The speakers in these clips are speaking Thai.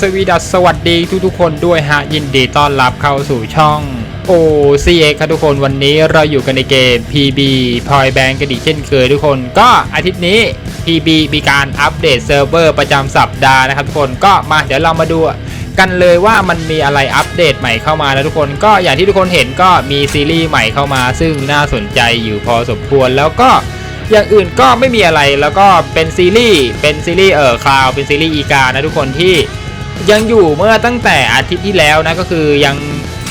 สวีดัสสวัสดีทุกทุกๆคนด้วยฮะยินดีต้อนรับเข้าสู่ช่อง OCX ครับทุกคนวันนี้เราอยู่กันในเกม PB Point Bank กันอีกเช่นเคยทุกคนก็อาทิตย์นี้ PB มีการอัปเดตเซิร์ฟเวอร์ประจำสัปดาห์นะครับทุกคนก็มาเดี๋ยวเรามาดูกันเลยว่ามันมีอะไรอัปเดตใหม่เข้ามานะทุกคนก็อย่างที่ทุกคนเห็นก็มีซีรีส์ใหม่เข้ามา ซึ่งน่าสนใจอยู่พอสมควรแล้วก็อย่างอื่นก็ไม่มีอะไรแล้วก็เป็นซีรีส์เป็นซีรีส์เออคลาวเป็นซีรีส์อีกานะทุกคนที่ ยังอยู่เมื่อตั้งแต่อาทิตย์ที่แล้วนะก็คือยัง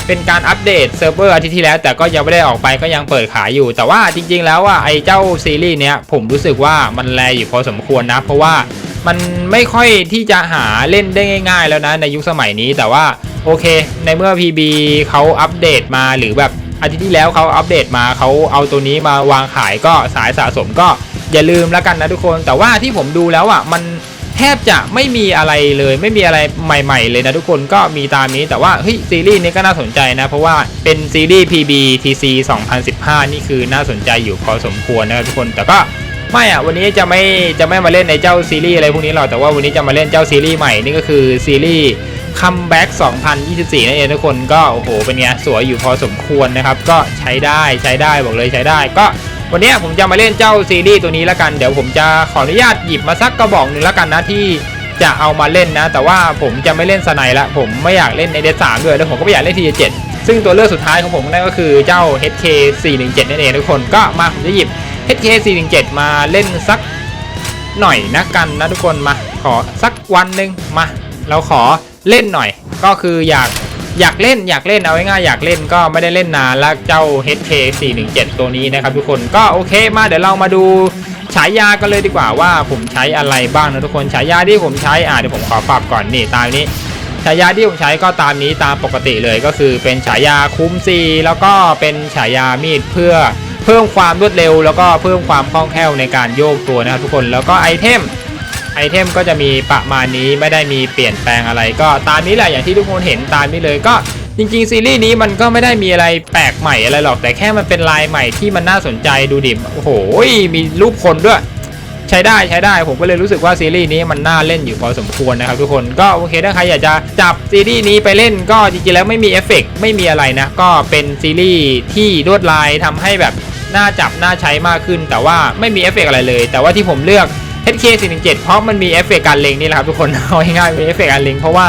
เป็นการอัปเดตเซิร์ฟเวอร์อาทิตย์ที่แล้ว แต่ก็ยังไม่ได้ออกไปก็ยังเปิดขายอยู่ แต่ว่าจริง ๆ แล้วอะไอ้เจ้าซีรีส์เนี้ยผมรู้สึกว่ามันแลอยู่พอสมควรนะ เพราะว่ามันไม่ค่อยที่จะหาเล่นได้ง่าย ๆ แล้วนะในยุคสมัยนี้แต่ว่าโอเค ในเมื่อ PB เขาอัปเดตมาหรือแบบอาทิตย์ที่แล้วเขาอัปเดตมาเขาเอาตัวนี้มาวางขายก็สายสะสมก็อย่าลืมแล้วกันนะทุกคน แต่ว่าที่ผมดูแล้วอะมัน แทบจะไม่มีอะไรเลย ไม่มีอะไรใหม่ ๆ เลยนะทุกคนก็มีตามนี้แต่ว่าเฮ้ยซีรีส์นี้ก็น่าสนใจนะ เพราะว่าเป็นซีรีส์ PB TC 2015 นี่คือน่าสนใจอยู่พอสมควรนะครับทุกคนแต่ก็ไม่อะวันนี้จะไม่จะไม่มาเล่นในเจ้าซีรีส์อะไรพวกนี้หรอกแต่ว่าวันนี้จะมาเล่นเจ้าซีรีส์ใหม่นี่ก็คือซีรีส์คัมแบ็ก2024 นั่นเองทุกคนก็โอ้โหเป็นไงสวยอยู่พอสมควรนะครับ ก็ใช้ได้ใช้ได้บอกเลยใช้ได้ก็ วันนี้ผมจะมาเล่นเจ้าซีรีส์ตัวนี้แล้วกัน เดี๋ยวผมจะขออนุญาตหยิบมาสักกระบอกหนึ่งแล้วกันนะที่จะเอามาเล่นนะ แต่ว่าผมจะไม่เล่นสไนละผมไม่อยากเล่นในเดสามด้วยแล้วผมก็ไม่อยากเล่นทีเจ็ดซึ่งตัวเลือกสุดท้ายของผมนั่นก็คือเจ้า HK 417นั่นเองทุกคนก็มาผมจะหยิบ HK 417มาเล่นสักหน่อยนะกันนะทุกคนมาขอสักวันหนึ่งมา เราขอเล่นหน่อย ก็คืออยาก อยากเล่นอยากเล่นเอาง่ายๆอยากเล่นก็ไม่ได้เล่นนานแล้วเจ้า HK 417 ตัวนี้นะครับทุกคนก็โอเคมาเดี๋ยวเรามาดูฉายากันเลยดีกว่าว่าผมใช้อะไรบ้างนะทุกคนฉายาที่ผมใช้อ่าเดี๋ยวผมขอปรับก่อนนี่ตามนี้ฉายาที่ผมใช้ก็ตามนี้ตามปกติเลยก็คือเป็นฉายาคุ้มซีแล้วก็เป็นฉายามีดเพื่อเพิ่มความรวดเร็ว แล้วก็เพิ่มความคล่องแคล่วในการโยกตัวนะครับทุกคนแล้วก็ไอเทม ไอเทมก็จะมีประมาณนี้ไม่ได้มีเปลี่ยนแปลงอะไร ก็ตามนี้แหละอย่างที่ทุกคนเห็นตามนี้เลยก็จริงๆซีรีส์นี้มันก็ไม่ได้มีอะไรแปลกใหม่อะไรหรอกแต่แค่มันเป็นลายใหม่ที่มันน่าสนใจดูดิโอ้โหมีรูปคนด้วย ใช้ได้ใช้ได้ผมก็เลยรู้สึกว่าซีรีส์นี้มันน่าเล่นอยู่พอสมควรนะครับทุกคนก็โอเคถ้าใครอยากจะจับซีรีส์นี้ไปเล่นก็จริงๆแล้วไม่มีเอฟเฟกต์ไม่มีอะไรนะ ก็เป็นซีรีส์ที่ลวดลายทำให้แบบน่าจับน่าใช้มากขึ้น แต่ว่าไม่มีเอฟเฟกต์อะไรเลย แต่ว่าที่ผมเลือก HK 417เพราะมันมีเอฟเฟกต์การเล็งนี่แหละครับทุกคนเอาง่ายๆมีเอฟเฟกต์การเล็งเพราะว่า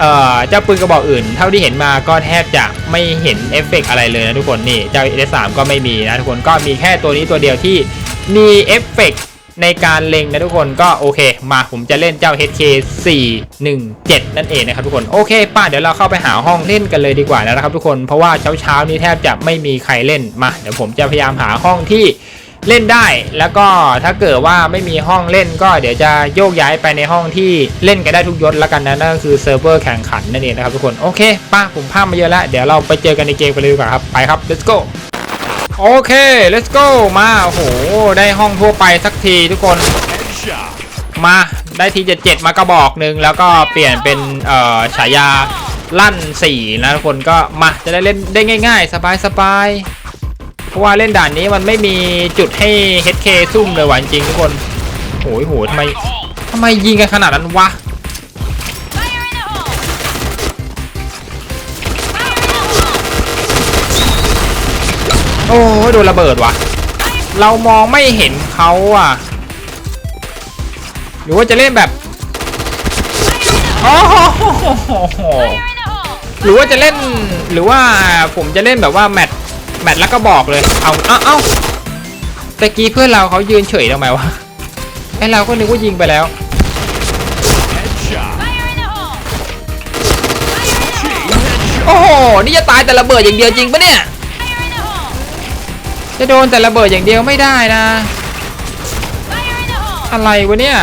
เอ่อเจ้าปืนกระบอกอื่น เท่าที่เห็นมาก็แทบจะไม่เห็นเอฟเฟกต์อะไรเลยนะทุกคนนี่เจ้า S3 ก็ไม่มีนะทุกคนก็มีแค่ตัวนี้ตัวเดียวที่มีเอฟเฟกต์ในการเล็งนะทุกคนก็โอเค มาผมจะเล่นเจ้า HK 417 นั่นเองนะครับทุกคนโอเคป้าเดี๋ยวเราเข้าไปหาห้องเล่นกันเลยดีกว่านะครับทุกคนเพราะว่าเช้าๆนี้แทบจะไม่มีใครเล่นมาเดี๋ยวผมจะพยายามหาห้องที่ เล่นได้ แล้วก็ถ้าเกิดว่าไม่มีห้องเล่นก็เดี๋ยวจะโยกย้ายไปในห้องที่เล่นกันได้ทุกยศแล้วกันนะนั่นก็คือเซิร์ฟเวอร์แข่งขันนั่นเองนะครับทุกคนโอเคป้าผมพาพมาเยอะแล้วเดี๋ยวเราไปเจอกันในเกมกันเลยดีกว่าครับไปครับ let's go โอเค let's go มาโอ้โหได้ห้องทั่วไปสักทีทุกคนมาได้ทีเจ็ดเจ็ดมากระบอกหนึ่งแล้วก็เปลี่ยนเป็นเอ่อฉายาลั่นสี่นะทุกคนก็มาจะได้เล่นได้ง่าย ๆ สบายๆ เพราะว่าเล่นด่านนี้มันไม่มีจุดให้ HK ซุ่มเลยว่ะจริงทุกคนโอ้ยโหทำไมทำไมยิงกันขนาดนั้นวะโอ้ยโดนระเบิดวะเรามองไม่เห็นเขาอะหรือว่าจะเล่นแบบโอ้โหหรือว่าจะเล่นหรือว่าผมจะเล่นแบบว่าแมตช์ แมตแล้วก็บอกเลย เอาเอ้าเอาตะกี้เพื่อนเราเขายืนเฉยทำไมวะไอเราก็นึกว่ายิงไปแล้วโอ้โห นี่จะตายแต่ระเบิดอย่างเดียวจริงปะเนี่ย จะโดนแต่ระเบิดอย่างเดียวไม่ได้นะ อะไรวะเนี่ย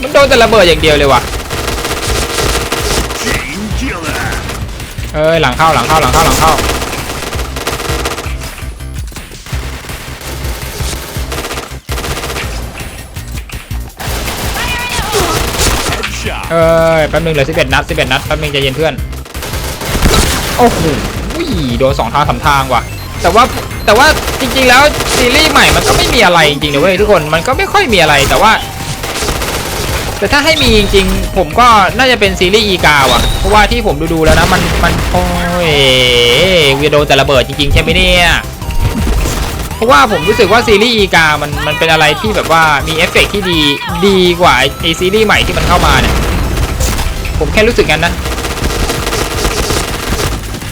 มันโดนแต่ระเบิดอย่างเดียวเลยวะ เอ้ยหลังเข้าหลังเข้าหลังเข้าหลังเข้าเอ้ยแป๊บนึงเหลือ11นัด11นัดแป๊บนึงใจเย็นเพื่อนโอ้โหโดนสองทางสามทางว่ะ แต่ว่าแต่ว่าจริงๆแล้วซีรีส์ใหม่มันก็ไม่มีอะไรจริงๆนะเว้ยทุกคนมันก็ไม่ค่อยมีอะไรแต่ว่า แต่ถ้าให้มีจริงๆ ผมก็น่าจะเป็นซีรีส์อีกาว่ะเพราะว่าที่ผมดูๆแล้วนะมันมันโอ้ยเวีโดนแต่ระเบิดจริงๆใช่ไหมเนี่ยเพราะว่าผมรู้สึกว่าซีรีส์อีกามันมันเป็นอะไรที่แบบว่ามีเอฟเฟกต์ที่ดีดีกว่าไอซีรีส์ใหม่ที่มันเข้ามาเนี่ยผมแค่รู้สึกกันนะ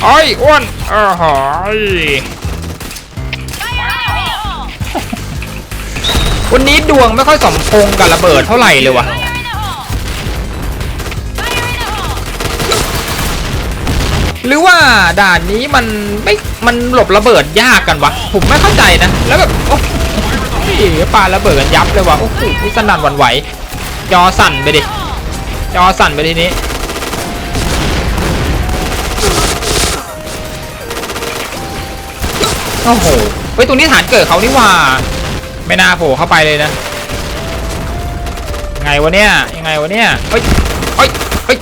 ไอ้ยอ้วนอ้าหอยวันนี้ดวงไม่ค่อยสมพงกับระเบิดเท่าไหร่เลยว่ะ หรือว่าด่านนี้มันไม่มันหลบระเบิดยากกันวะ ผมไม่เข้าใจนะ แล้วแบบโอ้โหปาระเบิดยับเลยวะโอ้โหนี่สนั่นหวันไหว จอสั่นไปดิ จอสั่นไปทีนี้โอ้โหเฮ้ยตรงนี้ฐานเกิดเขานี่ว่า ไม่น่าโผล่เข้าไปเลยนะ ไงวะเนี่ยยังไงวะเนี่ยเฮ้ยเฮ้ยเฮ้ย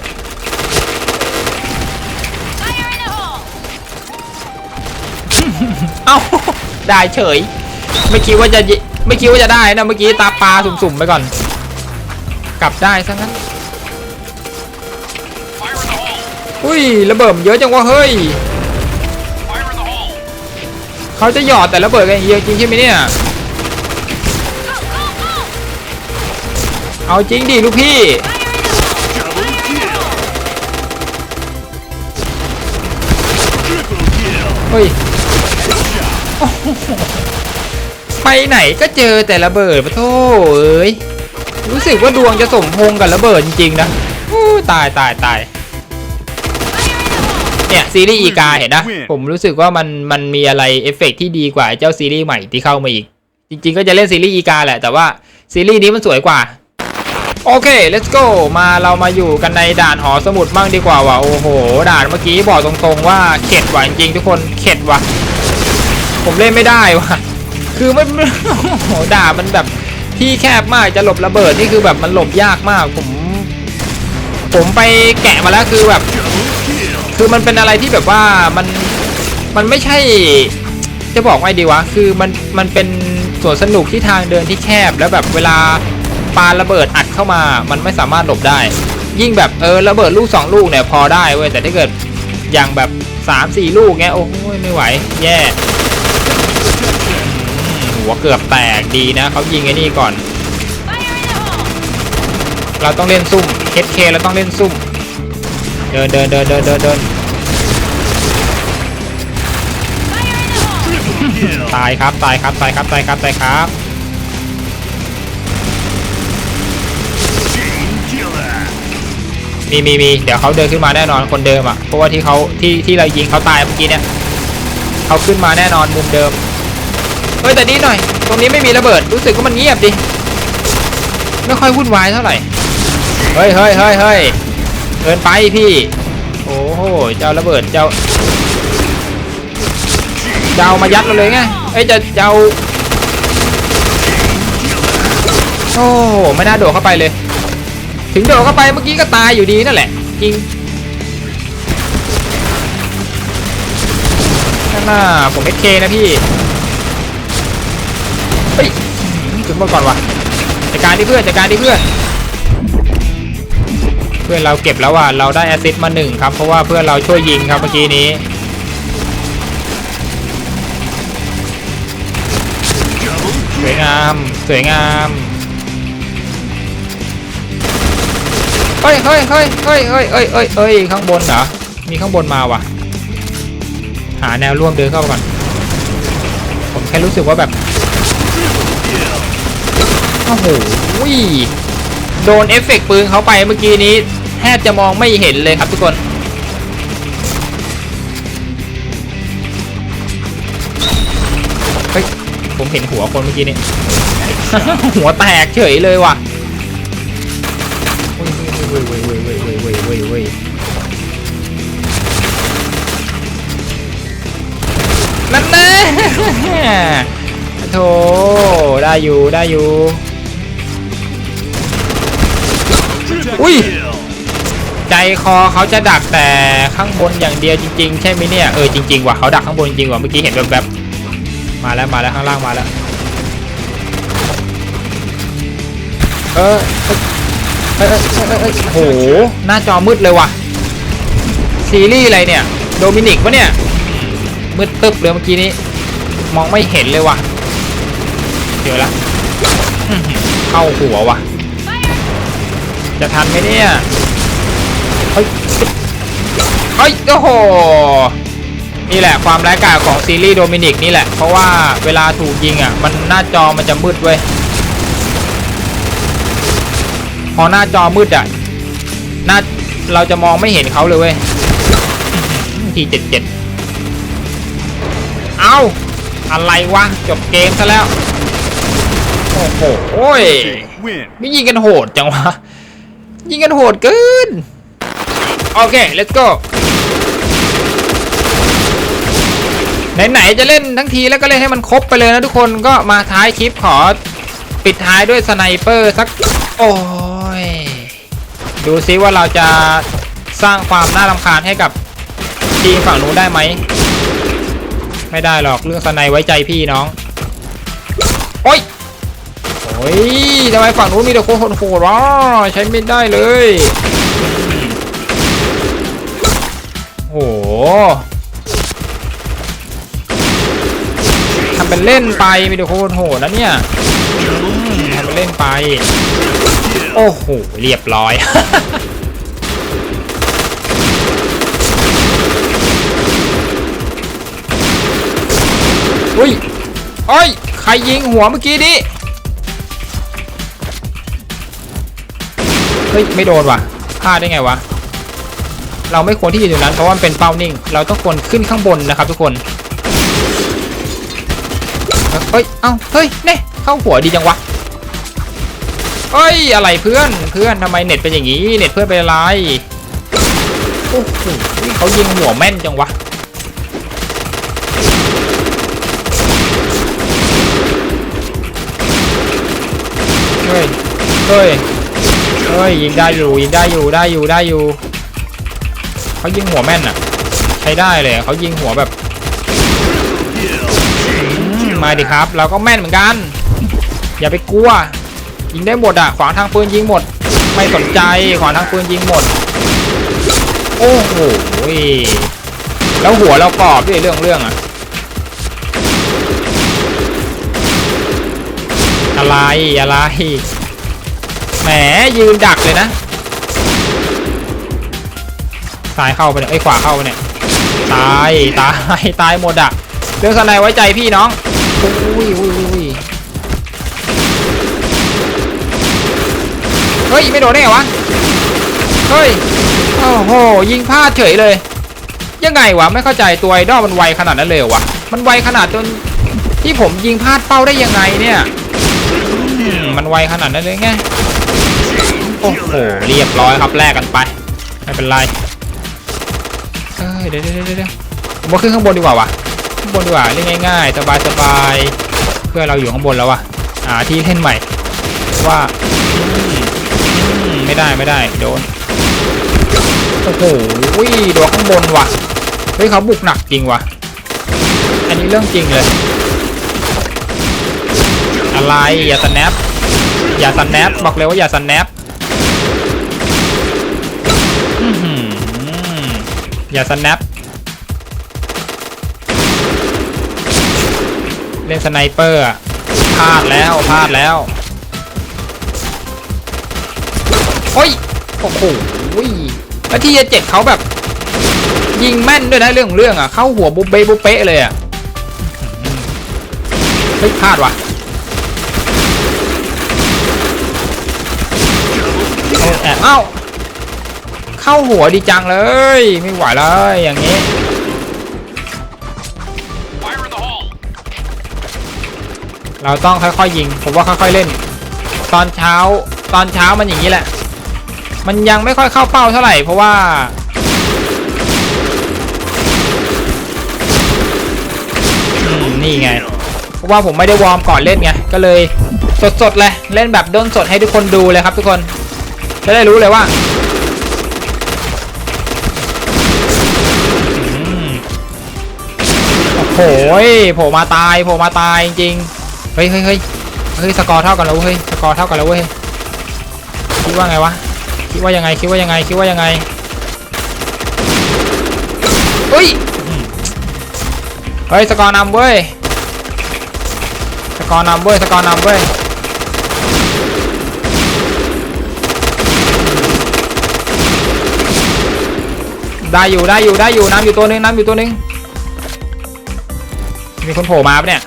อ้าได้เฉย ไม่คิดว่าจะไม่คิดว่าจะได้นะเมื่อกี้ตาปลาสุ่มๆไปก่อน กลับได้ซะงั้นอุ้ยระเบิดเยอะจังวะเฮ้ยเขาจะหยอดแต่ระเบิดกันเยอะจริงใช่ไหมเนี่ยเอาจริงดิลูกพี่เฮ้ย ไปไหนก็เจอแต่ระเบิดปะโธ่เอ้ยรู้สึกว่าดวงจะสมพงกับระเบิดจริงๆนะตายตายตายเนี่ยซีรีส์อีกาเห็นนะผมรู้สึกว่ามันมันมีอะไรเอฟเฟกต์ที่ดีกว่าเจ้าซีรีส์ใหม่ที่เข้ามาอีก จริง ๆ ก็จะเล่นซีรีส์อีกาแหละแต่ว่าซีรีส์นี้มันสวยกว่า โอเค let's go มาเรามาอยู่กันในด่านหอสมุดบ้างดีกว่าว่ะโอ้โห ด่านเมื่อกี้บอกตรงๆว่าเข็ดว่ะจริงๆทุกคนเข็ดว่ะ ผมเล่นไม่ได้ว่ะ คือมันโอ้โหด่ามันแบบที่แคบมากจะหลบระเบิดนี่คือแบบมันหลบยากมาก ผม ผมไปแกะมาแล้วคือแบบ คือมันเป็นอะไรที่แบบว่ามันมันไม่ใช่ จะบอกไงดีวะ คือมันมันเป็นสวนสนุกที่ทางเดินที่แคบแล้วแบบเวลาปาระเบิดอัดเข้ามา มันไม่สามารถหลบได้ ยิ่งแบบเออระเบิดลูกสองลูกเนี่ยพอได้เว้ยแต่ถ้าเกิดอย่างแบบสามสี่ลูกเงี้ยโอ้ยไม่ไหว แย่อื เกือบแตกดีนะเขายิงไอ้นี่ก่อน เราต้องเล่นซุ่ม HK เคเราต้องเล่นซุ่ม เดินเดินเดินเดินเดินเดินตายครับตายครับตายครับตายครับตายครับมีมีมีเดี๋ยวเขาเดินขึ้นมาแน่นอนคนเดิมอะเพราะว่าที่เขาที่ที่เรายิงเขาตายเมื่อกี้เนี่ยเขาขึ้นมาแน่นอนมุมเดิม เฮ้ยแต่นี้หน่อย ตรงนี้ไม่มีระเบิด รู้สึกว่ามันเงียบดิ ไม่ค่อยวุ่นวายเท่าไหร่ เฮ้ยเฮ้ยเฮ้ยเฮ้ยเกินไปพี่ โอ้โห เจ้าระเบิด เจ้า เจ้ามายัดเราเลยไง เอ้ยจะเจ้า โอ้โห ไม่น่าโดดเข้าไปเลย ถึงโดดเข้าไปเมื่อกี้ก็ตายอยู่ดีนั่นแหละ จริงนั่นน่ะผมเอเคนะพี่ เฮ้ยจุดหมดก่อนวะจัดการที่เพื่อนจัดการที่เพื่อนเพื่อนเราเก็บแล้วว่ะเราได้แอซิสมาหนึ่งครับเพราะว่าเพื่อนเราช่วยยิงครับเมื่อกี้นี้สวยงามสวยงามเฮ้ยเฮ้ยเฮ้ยเฮ้ยเฮ้ยเฮ้ยเฮ้ยเฮ้ยข้างบนเหรอมีข้างบนมาว่ะ หาแนวร่วมเดินเข้าไปก่อนผมแค่รู้สึกว่าแบบ โอ้โหโดนเอฟเฟกปืนเขาไปเมื่อกี้นี้แทบจะมองไม่เห็นเลยครับทุกคนเฮ้ยผมเห็นหัวคนเมื่อกี้นี้ หัวแตกเฉยเลยว่ะนั่นแน่โธ่ได้อยู่ได้อยู่ อุ้ยใจคอเขาจะดักแต่ข้างบนอย่างเดียวจริง ๆ ใช่ไหมเนี่ยเออจริงๆว่ะเขาดักข้างบนจริงๆว่ะเมื่อกี้เห็นแบบๆมาแล้วมาแล้วข้างล่างมาแล้วเออเอ้ยเอ้ยเอ้ยเอ้โหหน้าจอมืดเลยว่ะซีรีส์อะไรเนี่ยโดมินิกปะเนี่ยมืดตึ๊บเลยเมื่อกี้นี้มองไม่เห็นเลยว่ะเดี๋ยวละอื้อหือเข้าหัวว่ะ จะทันไหมเนี่ยเฮ้ยเฮ้ยโอ้โหนี่แหละความร้ายกาจของซีรีส์โดมินิกนี่แหละ เพราะว่าเวลาถูกยิงอะ มันหน้าจอมันจะมืดเว้ยพอหน้าจอมืดอะหน้าเราจะมองไม่เห็นเขาเลยเว้ยทีเจ็ดเจ็ดเอาอะไรวะ จบเกมซะแล้ว โอ้โห โอ้ย Win. ไม่ยิงกันโหดจังวะ ยิงกันโหดเกิน โอเค let's go ไหน ๆ จะเล่นทั้งทีแล้วก็เล่นให้มันครบไปเลยนะทุกคนก็มาท้ายคลิปขอ ปิดท้ายด้วยสไนเปอร์สัก โอ้ย ดูซิว่าเราจะสร้างความน่ารำคาญให้กับทีมฝั่งนู้นได้ไหม ไม่ได้หรอกเรื่องสไนไว้ใจพี่น้อง โอ้ย โอ้ยทำไมฝั่งนู้นมีแต่คนโหดๆวะใช้ไม่ได้เลยโอ้โหทำเป็นเล่นไปมีแต่คนโหดนะเนี่ยทำเป็นเล่นไป โอ้โห เรียบร้อยอุ้ยโอ้ย ใครยิงหัวเมื่อกี้ดิ เฮ้ยไม่โดนว่ะพลาดได้ไงวะเราไม่ควรที่จะอยู่นั้นเพราะว่ามันเป็นเป้านิ่ง เราต้องควรขึ้นข้างบนนะครับ ทุกคนเฮ้ยเอ้าเฮ้ยเน่เข้าหัวดีจังวะเฮ้ยอะไรเพื่อนเพื่อนทำไมเน็ตเป็นอย่างนี้เน็ตเพื่อนเป็นอะไรโอ้โหเขายิงหัวแม่นจังวะเฮ้ยเฮ้ย เฮ้ยยิงได้อยู่ยิงได้อยู่ได้อยู่ได้อยู่เขายิงหัวแม่นอะ ใช้ได้เลยเขายิงหัวแบบมาดิครับ เราก็แม่นเหมือนกัน อย่าไปกลัว ยิงได้หมดอะ ขวางทางปืนยิงหมด ไม่สนใจขวางทางปืนยิงหมด โอ้โหแล้วหัวเรากรอบด้วยเรื่องเรื่องอะอะไรอะไร มยืนดักเลยนะซ้ายเข้าไปเนี่ยไอ้ยขวาเข้าไปเนี่ยตายตายตายหมดอะเรื่องสไนไว้ใจพี่น้องอุ้ยอุ้ยอุ้ยเฮ้ยไม่โดนได้ไงวะเฮ้ยโอ้โหยิงพลาดเฉยเลย ยังไงวะไม่เข้าใจตัวไอดอลมันไวขนาดนั้นเลยเหรอวะมันไวขนาดจนที่ผมยิงพลาดเป้าได้ยังไงเนี่ยอืมมันไวขนาดนั้นเลยไง โอ้โหเรียบร้อยครับแลกกันไปไม่เป็นไรเอ้ยเดี๋ยวเดี๋ยวเดี๋ยวผมว่าขึ้นข้างบนดีกว่าวะข้างบนดีกว่าเล่นง่ายๆสบายสบายเพื่อเราอยู่ข้างบนแล้ววะหาที่เล่นใหม่ว่าไม่ได้ไม่ได้โดนโอ้โหโดนข้างบนว่ะเฮ้ยเขาบุกหนักจริงว่ะอันนี้เรื่องจริงเลยอะไรอย่าสแนปอย่าสแนปบอกเลยว่าอย่าสแนป อย่าสแนปเล่นสไนเปอร์พลาดแล้วพลาดแล้วโอ้ยโอ้โหแล้วที่จะเจ็ดเขาแบบ ยิงแม่นด้วยนะเรื่องเรื่องอะ เข้าหัวบุบเบบุบเป๊ะเลยอะเฮ้ยพลาดว่ะเอาแอบเอ้า เข้าหัวดีจังเลย ไม่ไหวเลยอย่างนี้ เราต้องค่อยๆยิง ผมว่าค่อยๆเล่น ตอนเช้าตอนเช้ามันอย่างนี้แหละ มันยังไม่ค่อยเข้าเป้าเท่าไหร่เพราะว่าอืมนี่ไง เพราะว่าผมไม่ได้วอร์มก่อนเล่นไง ก็เลยสดๆเลย เล่นแบบด้นสดให้ทุกคนดูเลยครับทุกคน จะได้รู้เลยว่า หโผล่มาตายโผล่มาตายจริงเฮ้ยเฮ้ยเฮ้ยเฮ้ยสกอร์เท่ากันแล้วเว้ยสกอร์เท่ากันแล้วเว้ยคิดว่าไงวะคิดว่ายังไงคิดว่ายังไงคิดว่ายังไงเฮ้ยเฮ้ยสกอร์นำเว้ยสกอร์นำเว้ยสกอร์นำเว้ยได้อยู่ได้อยู่ได้อยู่น้ำอยู่ตัวหนึงน้ำอยู่ตัวหนึง มีคนโผล่มาปะเนี่ย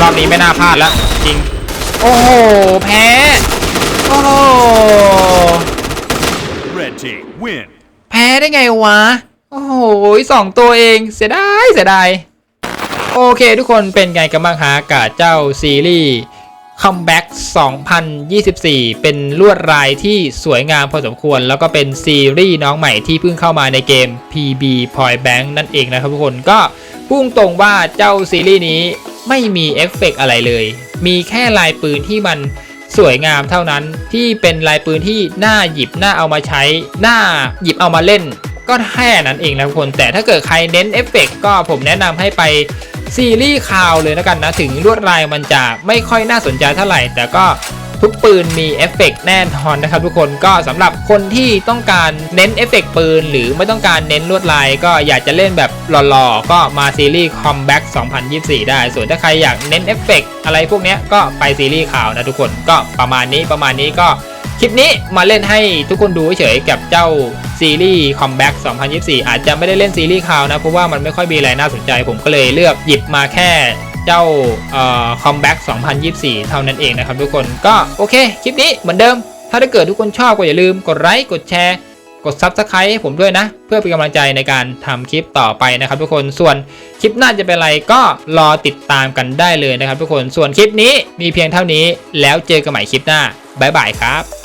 รอบนี้ไม่น่าพลาดแล้ว จริง โอ้โห แพ้ โอ้โห Red team win. แพ้ได้ไงวะ โอ้โหสองตัวเอง เสียดาย เสียดาย โอเคทุกคนเป็นไงกันบ้างฮะกับเจ้าซีรีส์ Comeback 2024 เป็นลวดลายที่สวยงามพอสมควร แล้วก็เป็นซีรีส์น้องใหม่ที่เพิ่งเข้ามาในเกม PB Point Bank นั่นเองนะครับทุกคนก็พุ่งตรงว่าเจ้าซีรีส์นี้ไม่มีเอฟเฟกต์อะไรเลย มีแค่ลายปืนที่มันสวยงามเท่านั้นที่เป็นลายปืนที่น่าหยิบน่าเอามาใช้น่าหยิบเอามาเล่น ก็แค่นั้นเองนะทุกคน แต่ถ้าเกิดใครเน้นเอฟเฟกต์ก็ผมแนะนำให้ไป ซีรีส์คาวเลยนะกันนะ ถึงลวดลายมันจะไม่ค่อยน่าสนใจเท่าไหร่ แต่ก็ทุกปืนมีเอฟเฟกต์แน่นอนนะครับทุกคนก็สำหรับคนที่ต้องการเน้นเอฟเฟกต์ปืน หรือไม่ต้องการเน้นลวดลาย ก็อยากจะเล่นแบบหล่อๆ ก็มาซีรีส์ Comeback 2024 ได้ ส่วนถ้าใครอยากเน้นเอฟเฟกต์อะไรพวกนี้ก็ไปซีรีส์ข่าวนะทุกคนก็ประมาณนี้ประมาณนี้ก็ ลิปนี้มาเล่นให้ทุกคนดูเฉยๆกับเจ้าซีรีส์ Comeback 2024 อาจจะไม่ได้เล่นซีรีส์คราวนะ เพราะว่ามันไม่ค่อยมีอะไรน่าสนใจ ผมก็เลยเลือกหยิบมาแค่เจ้าเอ่อ Comeback 2024 เท่านั้นเองนะครับทุกคนก็โอเค คลิปนี้เหมือนเดิม ถ้าได้เกิดทุกคนชอบก็อย่าลืมกดไลค์กดแชร์ กด Subscribe ให้ผมด้วยนะ เพื่อเป็นกำลังใจในการทำคลิปต่อไปนะครับทุกคนส่วนคลิปหน้าจะเป็นอะไรก็รอติดตามกันได้เลยนะครับทุกคนส่วนคลิปนี้มีเพียงเท่านี้แล้วเจอกันใหม่คลิปหน้าบ๊ายบายครับ